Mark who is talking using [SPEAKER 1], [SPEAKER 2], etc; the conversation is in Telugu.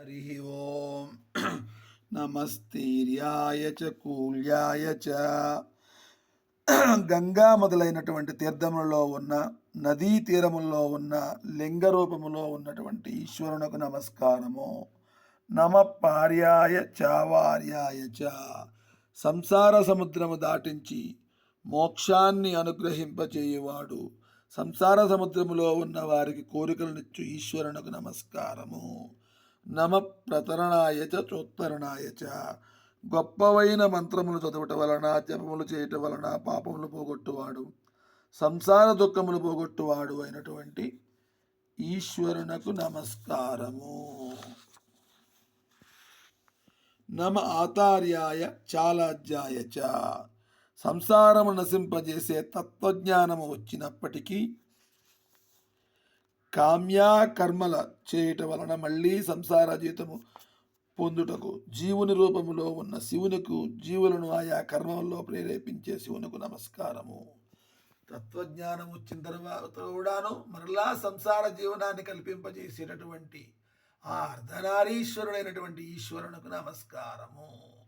[SPEAKER 1] हरिः ఓం నమస్తీర్యాయ చ కూల్యాయ చ గంగా మొదలైనటువంటి తీర్థములలో ఉన్న నదీ తీరములో ఉన్న లింగ రూపములో ఉన్నటువంటి ఈశ్వరునకు నమస్కారము. నమ పార్యాయ చావార్యాయ చ। సంసార సముద్రము దాటించి మోక్షాన్ని అనుగ్రహింపచేయువాడు. సంసార సముద్రములో ఉన్న వారికి కోరికలనిచ్చు ఈశ్వరునకు నమస్కారము. నమ ప్రతరణాయ చ చోత్తరణాయ చ. గొప్పవైన మంత్రములు చదవటం వలన జపములు చేయటం వలన పాపములు పోగొట్టువాడు సంసార దుఃఖములు పోగొట్టువాడు అయినటువంటి ఈశ్వరునకు నమస్కారము. నమ ఆతార్యాయ చాలాధ్యాయ చ. సంసారము నశింపజేసే తత్వజ్ఞానము వచ్చినప్పటికీ కామ్యా కర్మల చేయటం వలన మళ్ళీ సంసార జీతము పొందుటకు జీవుని రూపములో ఉన్న శివునకు జీవులను ఆయా కర్మల్లో ప్రేరేపించే శివునకు నమస్కారము. తత్వజ్ఞానం వచ్చిన తర్వాత కూడాను మరలా సంసార జీవనాన్ని కల్పింపజేసేటటువంటి ఆ అర్ధనారీశ్వరుడైనటువంటి ఈశ్వరునకు నమస్కారము.